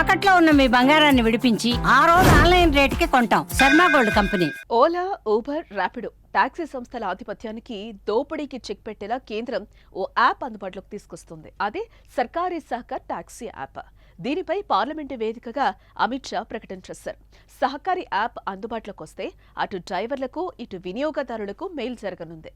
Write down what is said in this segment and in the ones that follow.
తాకట్లో ఉన్న మీ బంగారాన్ని విడిపించి ఆ రోజు ఆన్లైన్ రేటుకి కొంటాం. Sharma gold company. Ola Uber Rapido taxi సంస్థల ఆధిపత్యానికి దోపిడీకి చెక్ పెట్టేలా కేంద్రం ఓ యాప్ అందుబాటులోకి తీసుకొస్తుంది. అదే సర్కారీ సహకార్ టాక్సీ యాప్. దీనిపై పార్లమెంటు వేదికగా అమిత్ షా ప్రకటన చేశారు. సహకారి యాప్ అందుబాటులోకి వస్తే అటు డ్రైవర్లకు ఇటు వినియోగదారులకు మెయిల్ జరగనుంది.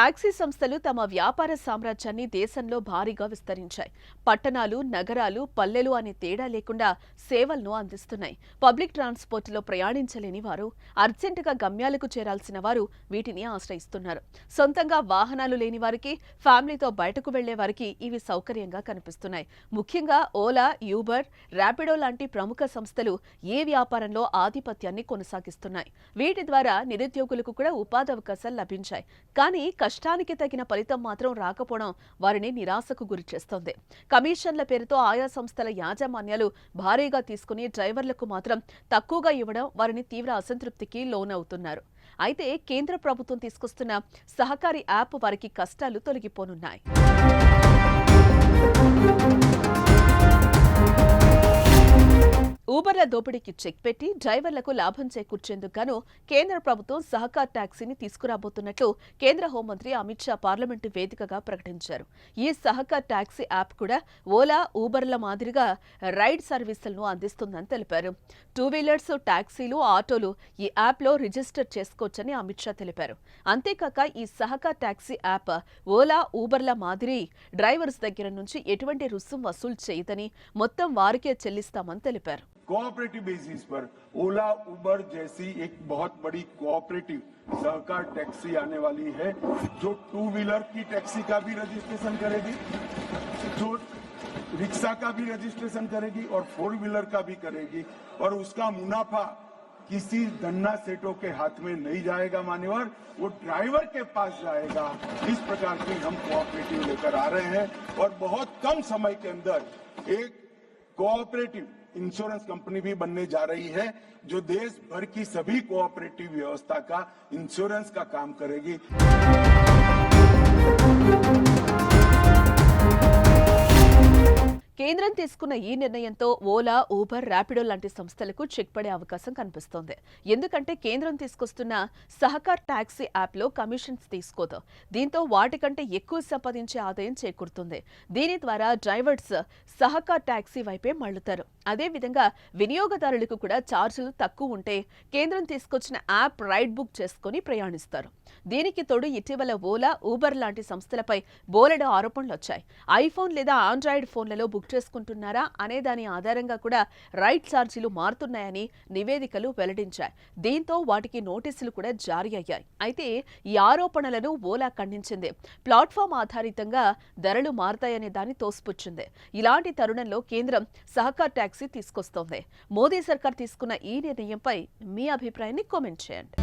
టాక్సీ సంస్థలు తమ వ్యాపార సామ్రాజ్యాన్ని దేశంలో భారీగా విస్తరించాయి. పట్టణాలు నగరాలు పల్లెలు అనే తేడా లేకుండా సేవలను అందిస్తున్నాయి. పబ్లిక్ ట్రాన్స్పోర్ట్లో ప్రయాణించలేని వారు అర్జెంటుగా గమ్యాలకు చేరాల్సిన వారు వీటిని ఆశ్రయిస్తున్నారు. సొంతంగా వాహనాలు లేని వారికి ఫ్యామిలీతో బయటకు వెళ్ళే వారికి ఇవి సౌకర్యంగా కనిపిస్తున్నాయి. ముఖ్యంగా ఓలా యూబర్ ర్యాపిడో లాంటి ప్రముఖ సంస్థలు ఏ వ్యాపారంలో ఆధిపత్యాన్ని కొనసాగిస్తున్నాయి. వీటి ద్వారా నిరుద్యోగులకు కూడా ఉపాధి అవకాశాలు లభించాయి. కానీ కష్టానికి తగిన ఫలితం మాత్రం రాకపోవడం వారిని నిరాశకు గురిచేస్తోంది కమిషన్ల పేరుతో ఆయా సంస్థల యాజమాన్యాలు భారీగా తీసుకుని డ్రైవర్లకు మాత్రం తక్కువగా ఇవ్వడం వారిని తీవ్ర అసంతృప్తికి లోనవుతున్నారు. అయితే కేంద్ర ప్రభుత్వం తీసుకొస్తున్న సహకారి యాప్ వారికి కష్టాలు తొలగిపోనున్నాయి. ఊబర్ల దోపిడీకి చెక్ పెట్టి డ్రైవర్లకు లాభం చేకూర్చేందుకు గాను కేంద్ర ప్రభుత్వం సహకార్ ట్యాక్సీని తీసుకురాబోతున్నట్లు కేంద్ర హోంమంత్రి అమిత్ షా పార్లమెంటు వేదికగా ప్రకటించారు. ఈ సహకార్ ట్యాక్సీ యాప్ కూడా ఓలా ఊబర్ల మాదిరిగా రైడ్ సర్వీసులను అందిస్తుందని తెలిపారు. టూ వీలర్స్ టాక్సీలు ఆటోలు ఈ యాప్లో రిజిస్టర్ చేసుకోవచ్చని అమిత్ షా తెలిపారు. అంతేకాక ఈ సహకార్ ట్యాక్సీ యాప్ ఓలా ఊబర్ల మాదిరి డ్రైవర్స్ దగ్గర నుంచి ఎటువంటి రుసుం వసూలు చేయదని మొత్తం వారికే చెల్లిస్తామని తెలిపారు. कोऑपरेटिव बेसिस पर ओला उबर जैसी एक बहुत बड़ी कोऑपरेटिव सहकार टैक्सी आने वाली है, जो टू व्हीलर की टैक्सी का भी रजिस्ट्रेशन करेगी, जो रिक्शा का भी रजिस्ट्रेशन करेगी और फोर व्हीलर का भी करेगी। और उसका मुनाफा किसी धन्ना सेठों के हाथ में नहीं जाएगा, मान्यवर। वो ड्राइवर के पास जाएगा। इस प्रकार की हम कोऑपरेटिव लेकर आ रहे हैं और बहुत कम समय के अंदर एक कोऑपरेटिव इंश्योरेंस कंपनी भी बनने जा रही है, जो देश भर की सभी कोऑपरेटिव व्यवस्था का इंश्योरेंस का काम करेगी। కేంద్రం తీసుకున్న ఈ నిర్ణయంతో ఓలా ఊబర్ ర్యాపిడో లాంటి సంస్థలకు చెక్ పడే అవకాశం కనిపిస్తోంది. ఎందుకంటే కేంద్రం తీసుకొస్తున్న సహకార్ టాక్సీ యాప్లో కమిషన్స్ తీసుకోదు. దీంతో వాటికంటే ఎక్కువ సంపాదించే ఆదాయం చేకూరుతుంది. దీని ద్వారా డ్రైవర్స్ సహకార్ టాక్సీ వైపే మళ్ళుతారు అదేవిధంగా వినియోగదారులకు కూడా ఛార్జీలు తక్కువ ఉంటే కేంద్రం తీసుకొచ్చిన యాప్ రైడ్ బుక్ చేసుకుని ప్రయాణిస్తారు. దీనికి తోడు ఇటీవల ఓలా ఊబర్ లాంటి సంస్థలపై బోలెడు ఆరోపణలు వచ్చాయి ఐఫోన్ లేదా ఆండ్రాయిడ్ ఫోన్లలో బుక్ చేసుకుంటున్నారా అనే దాని ఆధారంగా కూడా రైడ్ ఛార్జీలు మారుతున్నాయని నివేదికలు వెల్లడించాయి. దీంతో వాటికి నోటీసులు కూడా జారీ అయ్యాయి. అయితే ఈ ఆరోపణలను ఓలా ఖండించింది. ప్లాట్ఫామ్ ఆధారితంగా ధరలు మారతాయనే దాన్ని తోసిపుచ్చింది. ఇలాంటి తరుణంలో కేంద్రం సహకార్ ట్యాక్సీ తీసుకొస్తోంది. మోదీ సర్కార్ తీసుకున్న ఈ నిర్ణయంపై మీ అభిప్రాయాన్ని కామెంట్ చేయండి.